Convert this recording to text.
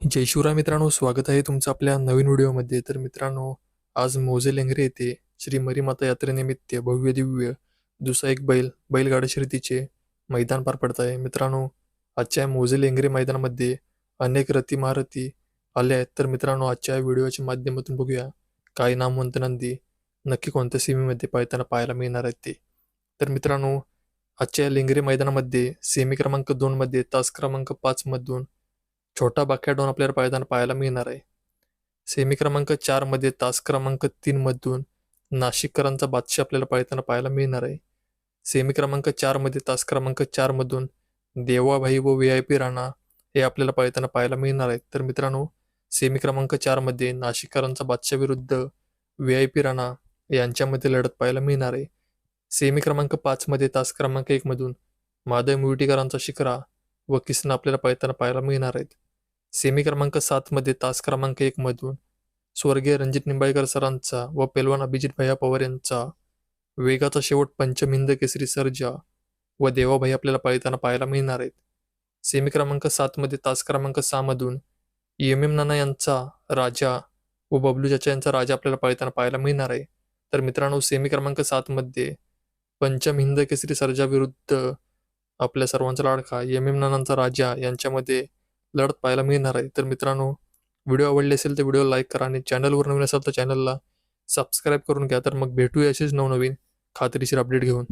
जय शिवराय मित्रांनो स्वागत आहे तुमचं आपल्या नवीन व्हिडिओमध्ये. तर मित्रांनो आज मोजे लेंगरे येथे श्री मरीमाता यात्रेनिमित्त भव्य दिव्य दुसरा एक बैल बैलगाडा शर्यतीचे मैदान पार पडत आहे. मित्रांनो आजच्या मोजे लेंगरे मैदानामध्ये अनेक रती महारथी आल्या आहेत. तर मित्रांनो आजच्या व्हिडिओच्या माध्यमातून बघूया. काय नामवंत नंदी नक्की कोणत्या सीमेमध्ये पाळताना पाहायला मिळणार आहेत ते. तर मित्रांनो आजच्या लेंगरे मैदानामध्ये सेमी क्रमांक दोनमध्ये तास क्रमांक पाचमधून छोटा बाक्याडॉन आपल्याला पायदान पाहायला मिळणार आहे. सेमी क्रमांक चारमध्ये तास क्रमांक तीनमधून नाशिककरांचा बादशाह आपल्याला पाळताना पाहायला मिळणार आहे. सेमी क्रमांक चारमध्ये तास क्रमांक चारमधून देवाभाई व व्ही आय पी राणा हे आपल्याला पाळताना पाहायला मिळणार आहेत. तर मित्रांनो सेमी क्रमांक चारमध्ये नाशिककरांचा बादशाह विरुद्ध व्ही आय पी राणा यांच्यामध्ये लढत पाहायला मिळणार आहे. सेमी क्रमांक पाचमध्ये तास क्रमांक एकमधून माधव मुर्टीकरांचा शिखरा व किसन आपल्याला पाळताना पाहायला मिळणार आहेत. सेमी क्रमांक सातमध्ये तास क्रमांक एकमधून स्वर्गीय रणजित निंबाळकर सरांचा व पेलवान अभिजित भैया पवार यांचा वेगाचा शेवट पंचमिंद केसरी सर्जा व देवाभाई आपल्याला पाळताना पाहायला मिळणार आहेत. सेमी क्रमांक सातमध्ये तास क्रमांक सहामधून एम एम नाना यांचा राजा व बबलू चाचा यांचा राजा आपल्याला पाळताना पाहायला मिळणार आहे. तर मित्रांनो सेमी क्रमांक सातमध्ये पंचम हिंद केसरी सर्जा विरुद्ध आपल्या सर्वांचा लाडका एम एम नानांचा राजा यांच्यामध्ये लढत पाहायला मिळणार आहे. तर मित्रांनो व्हिडिओ आवडले असेल तर व्हिडिओ लाईक करा आणि चॅनलवर नवीन असाल तर चॅनलला सबस्क्राईब करून घ्या. तर मग भेटूया असेच नवनवीन खात्रीशीर अपडेट घेऊन.